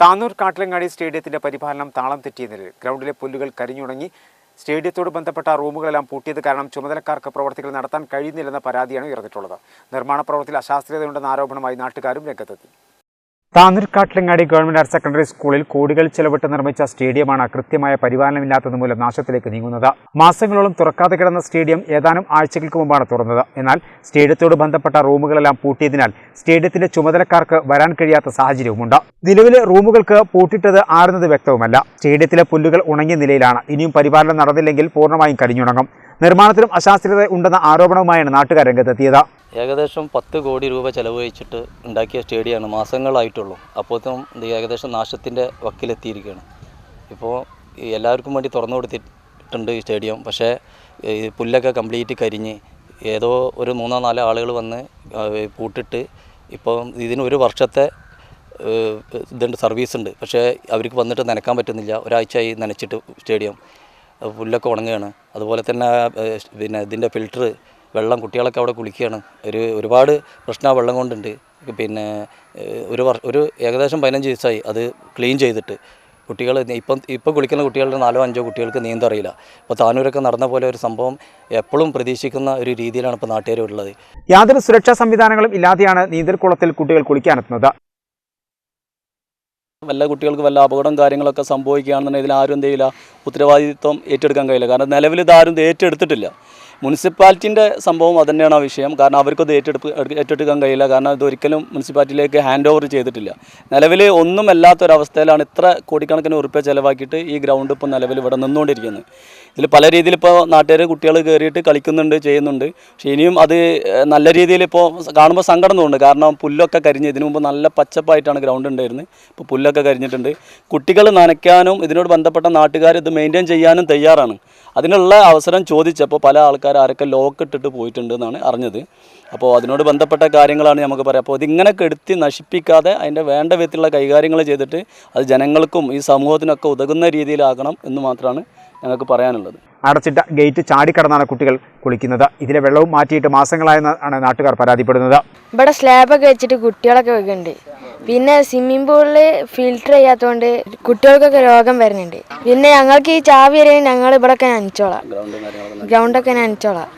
താന്നൂർ കാട്ടിലങ്ങാടി സ്റ്റേഡിയത്തിന്റെ പരിപാലനം താളം തെറ്റിയ നിലയിൽ ഗ്രൗണ്ടിലെ പുല്ലുകൾ കരിഞ്ഞുണങ്ങി. സ്റ്റേഡിയത്തോട് ബന്ധപ്പെട്ട റൂമുകളെല്ലാം പൂട്ടിയത് കാരണം ചുമതലക്കാർക്ക് പ്രവർത്തികൾ നടത്താൻ കഴിയുന്നില്ലെന്ന പരാതിയാണ് ഉയർന്നിട്ടുള്ളത്. നിർമ്മാണ പ്രവർത്തിയിൽ അശാസ്ത്രീയതയുണ്ടെന്ന ആരോപണമായി നാട്ടുകാരും രംഗത്തെത്തി. Tanur Kattilangadi government higher secondary സ്കൂളിൽ കോടികൾ ചെലവിട്ട് നിർമ്മിച്ച സ്റ്റേഡിയമാണ് കൃത്യമായ പരിപാലനമില്ലാത്തത് മൂലം നാശത്തിലേക്ക് നീങ്ങുന്നത്. മാസങ്ങളോളം തുറക്കാതെ കിടന്ന സ്റ്റേഡിയം ഏതാനും ആഴ്ചകൾക്ക് മുമ്പാണ് തുറന്നത്. എന്നാൽ സ്റ്റേഡിയത്തോട് ബന്ധപ്പെട്ട റൂമുകളെല്ലാം പൂട്ടിയതിനാൽ സ്റ്റേഡിയത്തിന്റെ ചുമതലക്കാർക്ക് വരാൻ കഴിയാത്ത സാഹചര്യവുമുണ്ട്. നിലവിലെ റൂമുകൾക്ക് പൂട്ടിട്ടത് ആരുന്നത് വ്യക്തവുമല്ല. സ്റ്റേഡിയത്തിലെ പുല്ലുകൾ ഉണങ്ങിയ നിലയിലാണ്. ഇനിയും പരിപാലനം നടന്നില്ലെങ്കിൽ പൂർണമായും കരിഞ്ഞുണങ്ങും. നിർമ്മാണത്തിലും അശാസ്ത്രീയത ഉണ്ടെന്ന ആരോപണവുമായാണ് നാട്ടുകാർ രംഗത്തെത്തിയത്. ഏകദേശം പത്ത് കോടി രൂപ ചെലവഴിച്ചിട്ട് ഉണ്ടാക്കിയ സ്റ്റേഡിയമാണ് മാസങ്ങളായിട്ടുള്ളൂ. അപ്പോഴത്തും ഏകദേശം നാശത്തിന്റെ വക്കിലെത്തിയിരിക്കുകയാണ്. ഇപ്പോൾ എല്ലാവർക്കും വേണ്ടി തുറന്നു കൊടുത്തിട്ടുണ്ട് ഈ സ്റ്റേഡിയം. പക്ഷേ പുല്ലൊക്കെ കംപ്ലീറ്റ് കരിഞ്ഞ് ഏതോ ഒരു മൂന്നോ നാലോ ആളുകൾ വന്ന് പൂട്ടിട്ട് ഇപ്പം ഇതിന് ഒരു വർഷത്തെ ഇതുണ്ട് സർവീസ് ഉണ്ട് പക്ഷേ അവർക്ക് വന്നിട്ട് നനക്കാൻ പറ്റുന്നില്ല. ഒരാഴ്ചയായി നനച്ചിട്ട് സ്റ്റേഡിയം. പുല്ലൊക്കെ ഉണങ്ങുകയാണ്. അതുപോലെ തന്നെ പിന്നെ ഇതിന്റെ ഫിൽറ്റർ വെള്ളം കുട്ടികളൊക്കെ അവിടെ കുളിക്കുകയാണ്. ഒരു ഒരുപാട് പ്രശ്നം വെള്ളം കൊണ്ടുണ്ട്. പിന്നെ ഒരു വർഷം ഒരു ഏകദേശം പതിനഞ്ച് ദിവസമായി അത് ക്ലീൻ ചെയ്തിട്ട്. കുട്ടികൾ ഇപ്പം ഇപ്പം കുളിക്കുന്ന കുട്ടികളുടെ നാലോ അഞ്ചോ കുട്ടികൾക്ക് നീന്തം അറിയില്ല. അപ്പോൾ താനൂരൊക്കെ നടന്ന പോലെ ഒരു സംഭവം എപ്പോഴും പ്രതീക്ഷിക്കുന്ന ഒരു രീതിയിലാണ് ഇപ്പോൾ നാട്ടുകാരുള്ളത് യാതൊരു സുരക്ഷാ സംവിധാനങ്ങളും ഇല്ലാതെയാണ് നീന്തൽക്കുളത്തിൽ കുട്ടികൾ കുളിക്കാനെത്തുന്നത്. വല്ല കുട്ടികൾക്ക് വല്ല അപകടം കാര്യങ്ങളൊക്കെ സംഭവിക്കുകയാണെന്നുണ്ടെങ്കിൽ ഇതിൽ ആരും എന്ത് ചെയ്യില്ല? ഉത്തരവാദിത്വം ഏറ്റെടുക്കാൻ കഴിയില്ല. കാരണം നിലവിൽ ഇതാരും ഏറ്റെടുത്തിട്ടില്ല. മുനിസിപ്പാലിറ്റിന്റെ സംഭവം അതുതന്നെയാണ് ആ വിഷയം. കാരണം അവർക്കത് ഏറ്റെടുപ്പ് ഏറ്റെടുക്കാൻ കഴിയില്ല. കാരണം ഇതൊരിക്കലും മുനിസിപ്പാലിറ്റിയിലേക്ക് ഹാൻഡ് ഓവർ ചെയ്തിട്ടില്ല. നിലവിൽ ഒന്നും അല്ലാത്തൊരവസ്ഥയിലാണ് ഇത്ര കോടിക്കണക്കിന് ഉറുപ്പ്യ ചിലവാക്കിയിട്ട് ഈ ഗ്രൗണ്ട് ഇപ്പോൾ നിലവിൽ ഇവിടെ നിന്നുകൊണ്ടിരിക്കുന്നത്. ഇതിൽ പല രീതിയിൽ ഇപ്പോൾ നാട്ടുകാർ കുട്ടികൾ കയറിയിട്ട് കളിക്കുന്നുണ്ട് ചെയ്യുന്നുണ്ട്. പക്ഷേ ഇനിയും അത് നല്ല രീതിയിൽ ഇപ്പോൾ കാണുമ്പോൾ സങ്കടം തോന്നുന്നുണ്ട്. കാരണം പുല്ലൊക്കെ കരിഞ്ഞ് ഇതിനു മുമ്പ് നല്ല പച്ചപ്പായിട്ടാണ് ഗ്രൗണ്ട് ഉണ്ടായിരുന്നത്. ഇപ്പോൾ പുല്ലൊക്കെ കരിഞ്ഞിട്ടുണ്ട്. കുട്ടികൾ നനയ്ക്കാനും ഇതിനോട് ബന്ധപ്പെട്ട നാട്ടുകാർ ഇത് മെയിന്റെയിൻ ചെയ്യാനും തയ്യാറാണ്. അതിനുള്ള അവസരം ചോദിച്ചപ്പോൾ പല ആൾക്കാർ ആരൊക്കെ ലോക്ക് ഇട്ടിട്ട് പോയിട്ടുണ്ട് എന്നാണ് അറിഞ്ഞത്. അപ്പോൾ അതിനോട് ബന്ധപ്പെട്ട കാര്യങ്ങളാണ് നമുക്ക് പറയാം. അപ്പോൾ ഇതിങ്ങനെ കെടുത്തി നശിപ്പിക്കാതെ അതിന്റെ വേണ്ട വിധത്തിലുള്ള കൈകാര്യങ്ങൾ ചെയ്തിട്ട് അത് ജനങ്ങൾക്കും ഈ സമൂഹത്തിനൊക്കെ ഉതകുന്ന രീതിയിലാകണം എന്ന് മാത്രമാണ് ഞങ്ങൾക്ക് പറയാനുള്ളത്. അടച്ചിട്ട ഗേറ്റ് ചാടിക്കടന്നാണ് കുട്ടികൾ കുളിക്കുന്നത്. ഇതിലെ വെള്ളവും മാറ്റിയിട്ട് മാസങ്ങളായെന്നാണ് നാട്ടുകാർ പരാതിപ്പെടുന്നത്. ഇവിടെ സ്ലാബൊക്കെ വെച്ചിട്ട് കുട്ടികളൊക്കെ വെക്കുന്നുണ്ട്. പിന്നെ സ്വിമ്മിംഗ് പൂളിൽ ഫിൽറ്റർ ചെയ്യാത്തതുകൊണ്ട് കുട്ടികൾക്കൊക്കെ രോഗം വരുന്നുണ്ട്. പിന്നെ ഞങ്ങൾക്ക് ഈ ചാവി വരെ ഞങ്ങൾ ഇവിടെയൊക്കെ നനച്ചോളാം. ഗ്രൗണ്ടും കാര്യങ്ങളൊക്കെ ഗ്രൗണ്ടൊക്കെ നനച്ചോളാം.